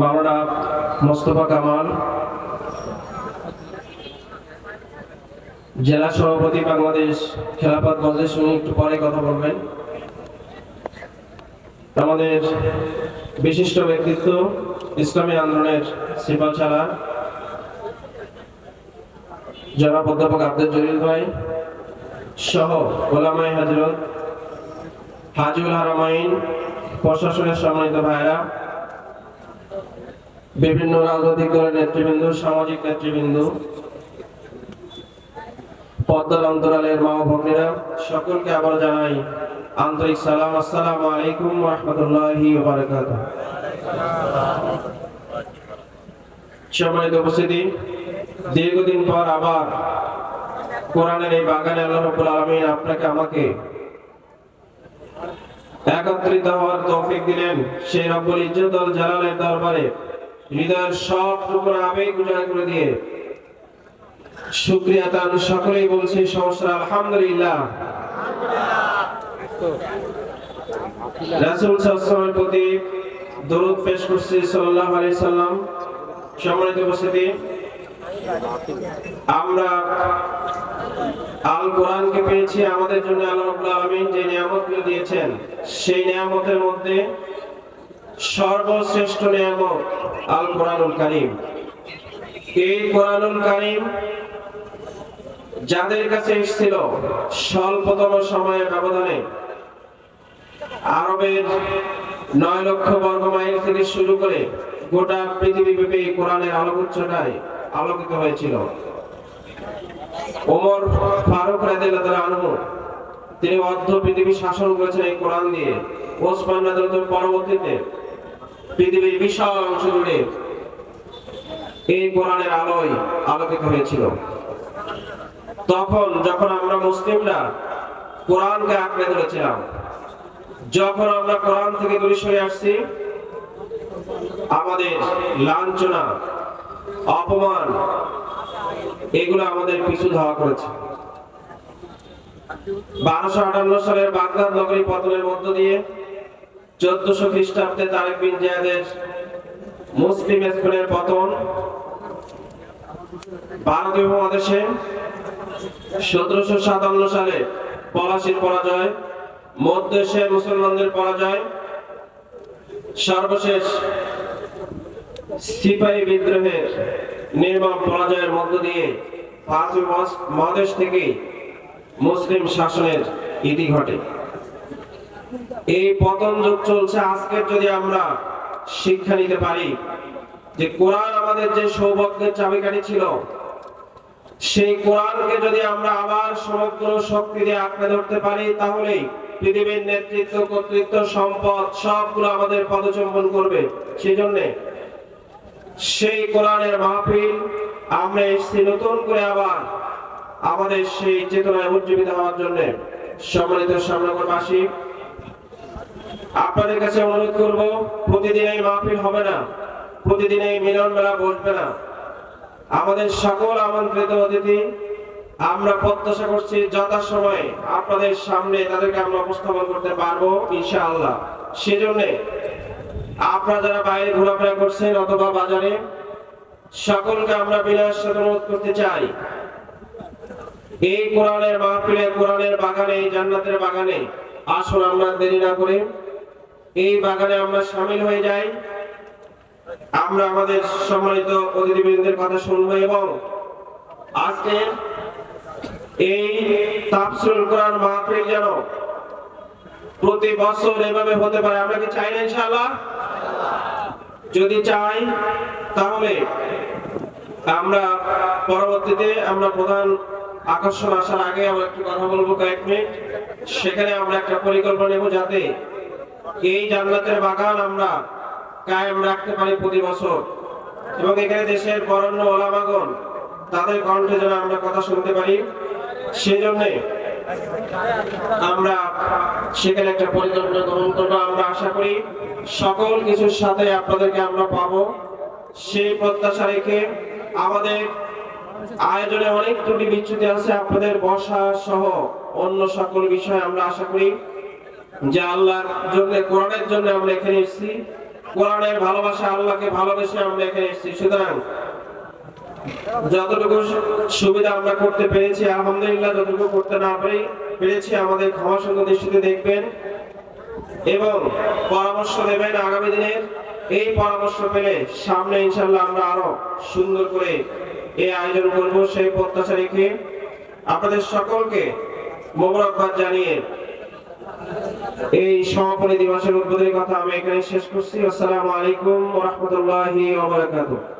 মাওলানা মোস্তফা কামাল, জেলা সভাপতি বাংলাদেশ খেলাফত মজলিস, উনি একটু পরে কথা বলবেন। আমাদের বিশিষ্ট ব্যক্তিত্ব, ইসলামী আন্দোলনের সিপাল ছাড়া জনাব অধ্যাপক আব্দুল জলিল ভাই সহ ওলামাই হাজরত হাজুল হারামাইন, প্রশাসনের সম্মানিত ভাইরা বিভিন্ন রাজনৈতিক দলের নেতৃবৃন্দ, সামাজিক নেতৃবৃন্দ, পদ্মার অন্তরালের মা ভগ্নীরা সকলকে আবার জানাই আন্তরিক সালাম। আসসালামু আলাইকুম রহমতুল্লাহি সম্মানিত উপস্থিতি, দীর্ঘদিন পর আবার কোরআনের এই বাগানে আল্লাহ রাব্বুল আলামিন আপনাকে, আমাকে একত্রিত হওয়ার তৌফিক দিলেন সেই রব্বুল ইজ্জত জালালের দরবারে। হৃদয়ের সব টুকরো আবেগ উজাড় করে দিয়ে শুক্রিয়া তার সকলেই বলছি সমস্যা আলহামদুলিল্লাহ। প্রতি দরুদ পেশ করছি সাল্লাল্লাহু আলাইহি সাল্লাম সম্মানিত উপস্থিতি, আমরা আল কোরআনকে পেয়েছি আমাদের জন্য আল্লাহ রাব্বুল আলামিন, যে নিয়ামতগুলো দিয়েছেন। সেই নিয়ামতের মধ্যে সর্বশ্রেষ্ঠ নিয়ামত আল কোরআনুল কারীম। এই কোরআনুল কারীম যাদের কাছে এসেছিল স্বল্পতম সময়ের ব্যবধানে, আরবের নয় লক্ষ বর্গ মাইল থেকে শুরু করে গোটা পৃথিবী ব্যাপী কোরআনের আলোকোচ্ছটায় আলোকিত হয়েছিল। ওমর ফারুক রাদিয়াল্লাহু তিনি অর্ধ পৃথিবী শাসন করেছেন এই কোরআন দিয়ে ওসমান রাদিয়াল্লাহু পরবর্তীতে পৃথিবীর বিশাল অংশ জুড়ে এই কোরআনের আলোয় আলোকিত হয়েছিল। তখন যখন আমরা মুসলিমরা কোরআনকে আঁকড়ে ধরেছিলাম, যখন আমরা কোরআন থেকে দূরে সরে আসছি, আমাদের লাঞ্ছনা, অপমান এগুলো আমাদের পিছু ধাওয়া করেছে। বারোশো আটান্ন সালের বাগদাদ নগরী পতনের মধ্য দিয়ে চোদ্দশো খ্রিস্টাব্দে তারেক বিন জিয়াদের মুসলিম স্পেনের পতন, ভারতীয় উপমহাদেশে সতেরোশো সাতান্ন সালে পলাশির পরাজয়, মধ্য এশিয়ায় মুসলমানদের পরাজয়, সর্বশেষ সিপাহী বিদ্রোহের নির্মম পরাজয়ের মধ্য দিয়ে মহাস- মহাদেশ থেকে মুসলিম শাসনের ইতি ঘটে। এই পতন যুগ চলছে, আজকের যদি আমরা শিক্ষা নিতে পারি যে কোরআন আমাদের যে সৌভাগ্যের চাবিকাঠি ছিল, সেই কোরআনকে যদি আমরা আবার সমগ্র শক্তি দিয়ে আঁকড়ে ধরতে পারি তাহলেই পৃথিবীর নেতৃত্ব, কর্তৃত্ব, সম্পদ সবগুলো আমাদের পদচম্বন করবে। সেই জন্যে সেই কোরআনের মাহফিল, আমরা এসেছি নতুন করে আবার আমাদের সেই চেতনায় উজ্জীবিত হওয়ার জন্য। সম্মানিত সামনগরবাসী আপনাদের কাছে অনুরোধ করব, প্রতিদিন এই মাহফিল হবে না, প্রতিদিন এই মিলন মেলা বসবে না। আমাদের সকল আমন্ত্রিত অতিথি, আমরা প্রত্যাশা করছি যথাসময়ে আপনাদের সামনে তাদেরকে আমরা উপস্থাপন করতে পারব, ইনশাআল্লাহ। সেজন্য আপনারা যারা বাইরে ঘোরাফেরা করছেন অথবা বাজারে, সকলকে আমরা সাথে অনুরোধ করতে চাই। এই কোরআনের মাহফিলে, কোরআনের বাগানে জান্নাতের বাগানে আসুন আমরা দেরি না করে। এই বাগানে আমরা সামিল হয়ে যাই। আমরা আমাদের সম্মানিত অতিথিবৃন্দের কথা শুনব এবং আজকে এই তাফসিরুল কোরআন মাহফিল যেন প্রতি বছর এভাবে হতে পারে। আমরা কি চাই না ইনশাআল্লাহ? যদি চাই, তাহলে আমরা পরবর্তীতে আমরা প্রধান আকর্ষণ আসার আগে আমরা একটু কথা বলব কয়েক মিনিট। সেখানে আমরা একটা পরিকল্পনা নেব যাতে এই জান্নাতের বাগান আমরা কায়েম রাখতে পারি প্রতি বছর। এবং এখানে দেশের বরণ্য ওলামাগণ, তাদের কণ্ঠে যেন আমরা কথা শুনতে পারি। সেজন্য আমরা সেখানে একটা পরিকল্পনা গ্রহণ করব। আমরা আশা করি সকল কিছুর সাথে আপনাদেরকে আমরা পাবো। সেই প্রত্যাশা রেখে আমাদের আয়োজনে অনেক ত্রুটি বিচ্যুতি আছে। আপনাদের বসা সহ অন্য সকল বিষয় আমরা আশা করি যে আল্লাহর জন্য, কোরআনের জন্য আমরা এখানে এসেছি। কোরআনের ভালোবাসা আল্লাহকে ভালোবেসে আমরা এখানে এসেছি। সুতরাং যতটুকু সুবিধা আমরা করতে পেরেছি, আলহামদুলিল্লাহ, যতটুকু করতে না পারি পেরেছি আমাদের ক্ষমা সুন্দর দৃষ্টিতে দেখবেন এবং পরামর্শ দেবেন আগামী দিনের এই পরামর্শ পেলে সামনে ইনশাল্লাহ আমরা আরও সুন্দর করে এই আয়োজন করব সেই প্রত্যাশা রেখে। আপনাদের সকলকে মোবারকবাদ জানিয়ে এই সমাপনী দিবসের উদ্বোধনের কথা আমি এখানে শেষ করছি। আসসালামু আলাইকুম ওয়া বারাকাতুহু।